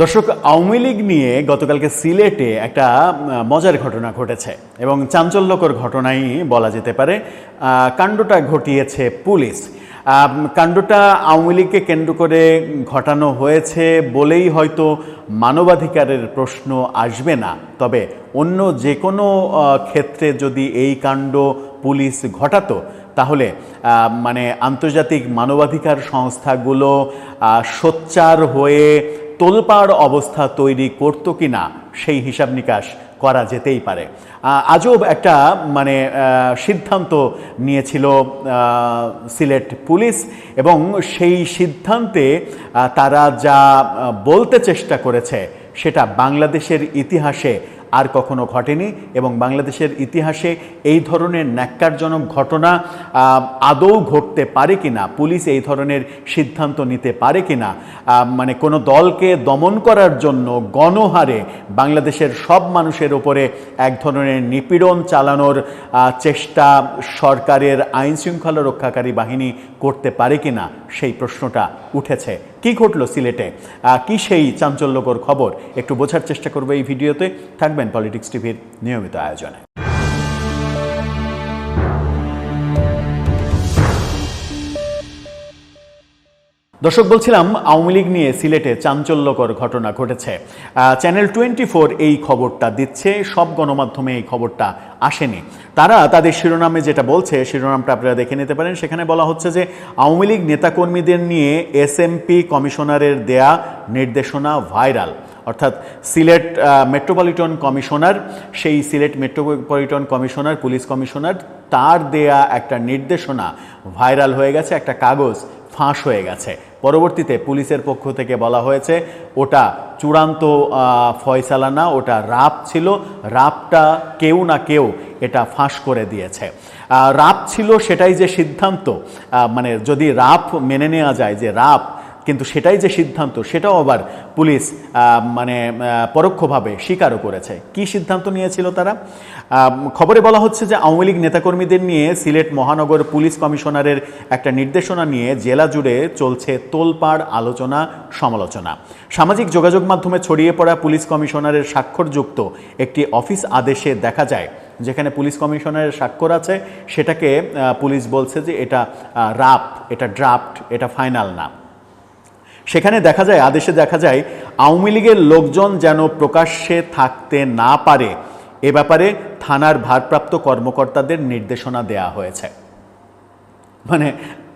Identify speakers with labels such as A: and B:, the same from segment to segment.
A: দর্শক, আওয়ামী লীগ নিয়ে গতকালকে সিলেটে একটা মজার ঘটনা ঘটেছে এবং চাঞ্চল্যকর ঘটনাই বলা যেতে পারে। কাণ্ডটা ঘটিয়েছে পুলিশ। কাণ্ডটা আওয়ামী লীগকে কেন্দ্র করে ঘটানো হয়েছে বলেই হয়তো মানবাধিকারের প্রশ্ন আসবে না। তবে অন্য যে কোনো ক্ষেত্রে যদি এই কাণ্ড পুলিশ ঘটাতো, তাহলে মানে আন্তর্জাতিক মানবাধিকার সংস্থাগুলো সোচ্চার হয়ে তোলপাড় অবস্থা তৈরি করতো কি না সেই হিসাব নিকাশ করা যেতেই পারে। আজব একটা মানে সিদ্ধান্ত নিয়েছিল সিলেট পুলিশ এবং সেই সিদ্ধান্তে তারা যা বলতে চেষ্টা করেছে সেটা বাংলাদেশের ইতিহাসে আর কখনো ঘটেনি এবং বাংলাদেশের ইতিহাসে এই ধরনের ন্যাক্কারজনক ঘটনা আদৌ ঘটতে পারে কিনা পুলিশ এই ধরনের সিদ্ধান্ত নিতে পারে কিনা আহ, মানে কোনো দলকে দমন করার জন্য গণহারে বাংলাদেশের সব মানুষের ওপরে এক ধরনের নিপীড়ন চালানোর চেষ্টা সরকারের আইন শৃঙ্খলা রক্ষাকারী বাহিনী করতে পারে কিনা সেই প্রশ্নটা উঠেছে। কি ঘটলো সিলেটে? কি সেই চাঞ্চল্যকর খবর? একটু বোঝার চেষ্টা করব এই ভিডিওতে। থাকবেন পলিটিক্স টিভির নিয়মিত আয়োজনে। দর্শক, বলছিলাম আওয়ামী লীগ নিয়ে সিলেটে চাঞ্চল্যকর ঘটনা ঘটেছে। চ্যানেল টোয়েন্টি এই খবরটা দিচ্ছে, সব গণমাধ্যমে এই খবরটা আসেনি। তারা তাদের শিরোনামে যেটা বলছে, শিরোনামটা আপনারা দেখে নিতে পারেন। সেখানে বলা হচ্ছে যে, আওয়ামী লীগ নেতাকর্মীদের নিয়ে এসএমপি কমিশনারের দেয়া নির্দেশনা ভাইরাল। অর্থাৎ সিলেট মেট্রোপলিটন কমিশনার, সেই Sylhet metropolitan commissioner, police commissioner, তার দেয়া একটা নির্দেশনা ভাইরাল হয়ে গেছে, একটা কাগজ ফাঁস হয়ে গেছে। পরবর্তীতে পুলিশের পক্ষ থেকে বলা হয়েছে, ওটা চূড়ান্ত ফয়সালা না, ওটা রাপ ছিল। রাপটা কেউ না কেউ এটা ফাঁস করে দিয়েছে। রাপ ছিল সেটাই যে সিদ্ধান্ত। মানে যদি রাপ মেনে নেওয়া যায়, যে রাপ কিন্তু সেটাই যে সিদ্ধান্ত, সেটাও আবার পুলিশ মানে পরোক্ষভাবে স্বীকারও করেছে। কি সিদ্ধান্ত নিয়েছিল তারা? খবরে বলা হচ্ছে যে আওয়ামী লীগ নেতাকর্মীদের নিয়ে সিলেট মহানগর পুলিশ কমিশনারের একটা নির্দেশনা নিয়ে জেলা জুড়ে চলছে তোলপাড় আলোচনা সমালোচনা। সামাজিক যোগাযোগ মাধ্যমে ছড়িয়ে পড়া পুলিশ কমিশনারের স্বাক্ষরযুক্ত একটি অফিস আদেশে দেখা যায়, যেখানে পুলিশ কমিশনারের স্বাক্ষর আছে, সেটাকে পুলিশ বলছে যে এটা রাপ, এটা ড্রাফট, এটা ফাইনাল না। সেখানে দেখা যায়, আদেশে দেখা যায়, আওয়ামী লীগের লোকজন যেন প্রকাশ্যে থাকতে না পারে। এ ব্যাপারে থানার ভারপ্রাপ্ত কর্মকর্তাদের নির্দেশনা দেয়া হয়েছে। মানে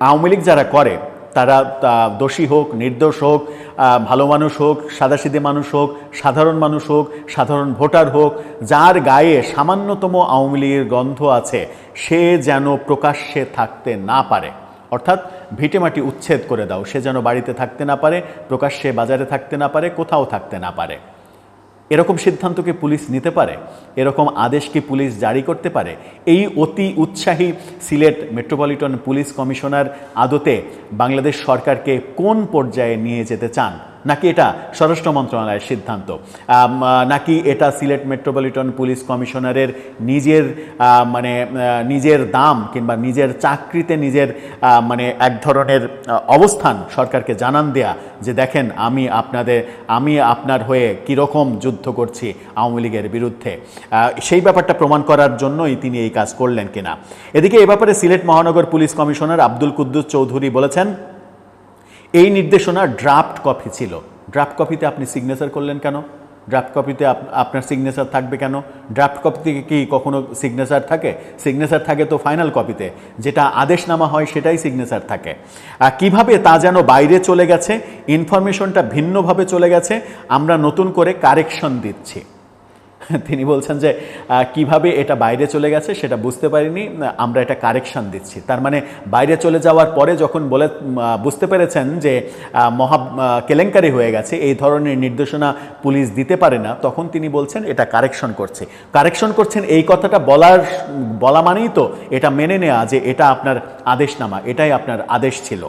A: আওয়ামী লীগ যারা করে, তারা দোষী হোক, নির্দোষ হোক ভালো মানুষ হোক সাদাসিদে মানুষ হোক, সাধারণ মানুষ হোক, সাধারণ ভোটার হোক, যার গায়ে সামান্যতম আওয়ামী লীগের গন্ধ আছে, সে যেন প্রকাশ্যে থাকতে না পারে। অর্থাৎ ভিটেমাটি উচ্ছেদ করে দাও। সে যেন বাড়িতে থাকতে না পারে, প্রকাশ্যে বাজারে থাকতে না পারে, কোথাও থাকতে না পারে। এরকম সিদ্ধান্ত কি পুলিশ নিতে পারে? এরকম আদেশ কি পুলিশ জারি করতে পারে? এই অতি উৎসাহী সিলেট মেট্রোপলিটন পুলিশ কমিশনার আদতে বাংলাদেশ সরকারকে কোন পর্যায়ে নিয়ে যেতে চান? নাকি এটা স্বরাষ্ট্র মন্ত্রণালয়ের সিদ্ধান্ত? নাকি এটা সিলেট মেট্রোপলিটন পুলিশ কমিশনারের নিজের মানে নিজের দাম কিংবা নিজের চাকরিতে নিজের মানে এক ধরনের অবস্থান সরকারকে জানান দেয়া যে দেখেন, আমি আপনাদের, আমি আপনার হয়ে কীরকম যুদ্ধ করছি আওয়ামী লীগের বিরুদ্ধে। সেই ব্যাপারটা প্রমাণ করার জন্যই তিনি এই কাজ করলেন কিনা। এদিকে এ ব্যাপারে সিলেট মহানগর পুলিশ কমিশনার আব্দুল কুদ্দুস চৌধুরী বলেছেন এই নির্দেশনা ড্রাফট কপি ছিল। ড্রাফট কপিতে আপনি সিগনেচার করলেন কেন? ড্রাফট কপিতে আপ- আপনার সিগনেচার থাকবে কেন? ড্রাফট কপিতে কি কখনো সিগনেচার থাকে? সিগনেচার থাকে তো ফাইনাল কপিতে যেটা আদেশনামা হয় সেটাই সিগনেচার থাকে। আর কীভাবে তা যেন বাইরে চলে গেছে? ইনফরমেশনটা ভিন্নভাবে চলে গেছে। আমরা নতুন করে কারেকশন দিচ্ছি। তিনি বলছেন যে কীভাবে এটা বাইরে চলে গেছে সেটা বুঝতে পারিনি, আমরা এটা কারেকশন দিচ্ছি। তার মানে বাইরে চলে যাওয়ার পরে যখন বলে বুঝতে পেরেছেন যে মহা কেলেঙ্কারি হয়ে গেছে, এই ধরনের নির্দেশনা পুলিশ দিতে পারে না, তখন তিনি বলছেন এটা কারেকশন করছে। কারেকশন করছেন এই কথাটা বলার, বলা মানেই তো এটা মেনে নেওয়া যে এটা আপনার আদেশনামা, এটাই আপনার আদেশ ছিল।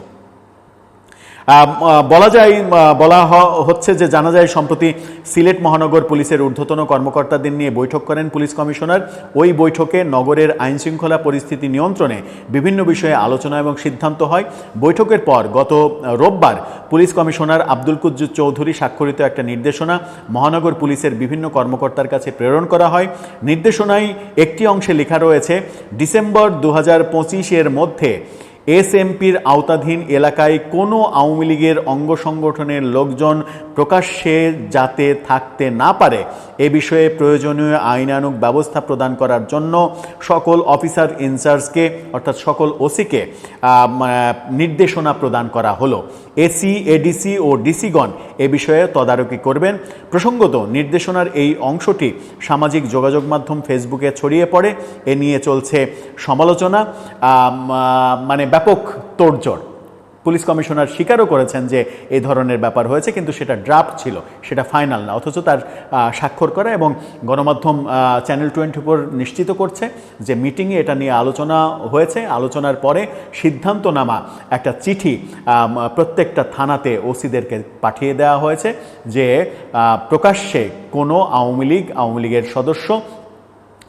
A: বলা যায় বলা হচ্ছে যে জানা যায় সম্প্রতি সিলেট মহানগর পুলিশের ঊর্ধ্বতন কর্মকর্তাদের নিয়ে বৈঠক করেন পুলিশ কমিশনার। ওই বৈঠকে নগরের আইনশৃঙ্খলা পরিস্থিতি নিয়ন্ত্রণে বিভিন্ন বিষয়ে আলোচনা এবং সিদ্ধান্ত হয়। বৈঠকের পর গত রোববার পুলিশ কমিশনার আব্দুল কুজ্জুর চৌধুরী স্বাক্ষরিত একটা নির্দেশনা মহানগর পুলিশের বিভিন্ন কর্মকর্তার কাছে প্রেরণ করা হয়। নির্দেশনায় একটি অংশে লেখা রয়েছে, ডিসেম্বর দু হাজার এর মধ্যে এসএমপির আওতাধীন এলাকায় কোনো আওয়ামী লীগের অঙ্গ সংগঠনের লোকজন প্রকাশ্যে যাতে থাকতে না পারে, এ বিষয়ে প্রয়োজনীয় আইনানুগ ব্যবস্থা প্রদান করার জন্য সকল অফিসার ইনচার্জকে, অর্থাৎ সকল ওসিকে নির্দেশনা প্রদান করা হলো। এসি, এডিসি ও ডিসিগণ এ বিষয়ে তদারকি করবেন। প্রসঙ্গত, নির্দেশনার এই অংশটি সামাজিক যোগাযোগ মাধ্যম ফেসবুকে ছড়িয়ে পড়ে। এ নিয়ে চলছে সমালোচনা মানে ব্যাপক তোড়জোড়। পুলিশ কমিশনার স্বীকারও করেছেন যে এই ধরনের ব্যাপার হয়েছে, কিন্তু সেটা ড্রাফট ছিল, সেটা ফাইনাল না। অথচ তার স্বাক্ষর করা এবং গণমাধ্যম চ্যানেল টোয়েন্টি ফোর নিশ্চিত করছে যে মিটিংয়ে এটা নিয়ে আলোচনা হয়েছে। আলোচনার পরে সিদ্ধান্তনামা একটা চিঠি প্রত্যেকটা থানাতে ওসিদেরকে পাঠিয়ে দেওয়া হয়েছে যে প্রকাশ্যে কোনো আওয়ামী লীগ, আওয়ামী লীগের সদস্য,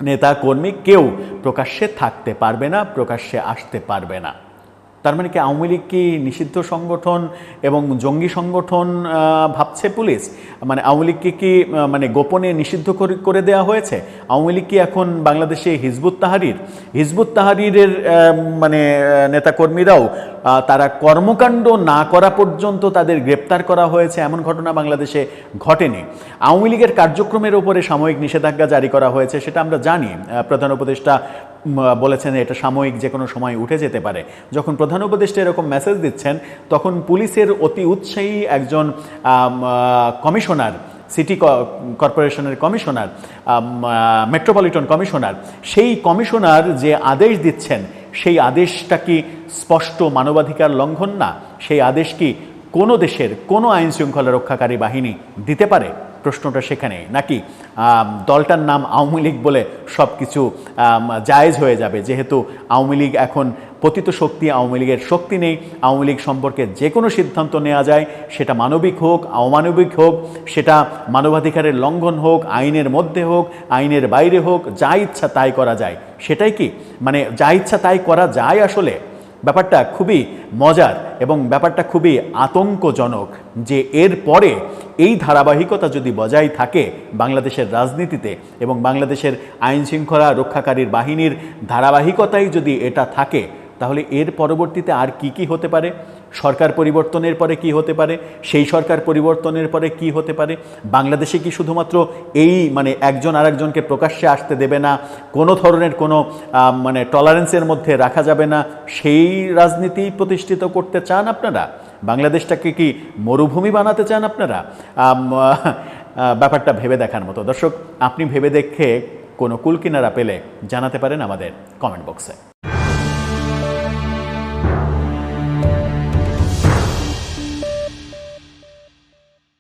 A: নেতা, কর্মী কেউ প্রকাশ্যে থাকতে পারবে না, প্রকাশ্যে আসতে পারবে না। তার মানে কি আওয়ামী লীগ কি নিষিদ্ধ সংগঠন এবং জঙ্গি সংগঠন ভাবছে পুলিশ? মানে আওয়ামী লীগকে কি মানে গোপনে নিষিদ্ধ করে- দেওয়া হয়েছে? আওয়ামী লীগ কি এখন বাংলাদেশে হিজবুত তাহারির? হিজবুত তাহারিরের মানে নেতাকর্মীরাও তারা কর্মকাণ্ড না করা পর্যন্ত তাদের গ্রেপ্তার করা হয়েছে। এমন ঘটনা বাংলাদেশে ঘটেনি। আওয়ামী লীগের কার্যক্রমের উপরে সাময়িক নিষেধাজ্ঞা জারি করা হয়েছে, সেটা আমরা জানি। প্রধান উপদেষ্টা বলেছেন এটা সাময়িক যে কোনো সময় উঠে যেতে পারে। যখন প্রধান উপদেষ্টা এরকম মেসেজ দিচ্ছেন, তখন পুলিশের অতি উৎসাহী একজন কমিশনার সিটি কর্পোরেশনের কমিশনার মেট্রোপলিটন কমিশনার, সেই কমিশনার যে আদেশ দিচ্ছেন, সেই আদেশটা কি স্পষ্ট মানবাধিকার লঙ্ঘন না? সেই আদেশ কি কোনো দেশের কোনো আইন শৃঙ্খলা রক্ষাকারী বাহিনী দিতে পারে? প্রশ্নটা সেখানে। নাকি দলটার নাম আওয়ামী লীগ বলে সব কিছু জায়েজ হয়ে যাবে? যেহেতু আওয়ামী লীগ এখন পতিত শক্তি, আওয়ামী লীগের শক্তি নেই, আওয়ামী লীগ সম্পর্কে যে কোনো সিদ্ধান্ত নেওয়া যায়, সেটা মানবিক হোক, অমানবিক হোক, সেটা মানবাধিকারের লঙ্ঘন হোক, আইনের মধ্যে হোক, আইনের বাইরে হোক, যা ইচ্ছা তাই করা যায়। সেটাই কি? মানে যা ইচ্ছা তাই করা যায় আসলে? ব্যাপারটা খুবই মজার এবং ব্যাপারটা খুবই আতঙ্কজনক যে এর পরে এই ধারাবাহিকতা যদি বজায় থাকে বাংলাদেশের রাজনীতিতে এবং বাংলাদেশের আইন শৃঙ্খলা রক্ষাকারীর বাহিনীর ধারাবাহিকতাই যদি এটা থাকে, তাহলে এর পরবর্তীতে আর কি কি হতে পারে? সরকার পরিবর্তনের পরে কি হতে পারে? সেই সরকার পরিবর্তনের পরে কি হতে পারে? বাংলাদেশে কি শুধুমাত্র এই মানে একজন আরেকজনকে প্রকাশ্যে আসতে দেবে না? কোনো ধরনের কোনো মানে টলারেন্সের মধ্যে রাখা যাবে না? সেই রাজনীতি প্রতিষ্ঠিত করতে চান আপনারা? বাংলাদেশটাকে কি মরুভূমি বানাতে চান আপনারা? ব্যাপারটা ভেবে দেখার মতো। দর্শক, আপনি ভেবে দেখে কোনো কুলকিনারা পেলে জানাতে পারেন আমাদের কমেন্ট বক্সে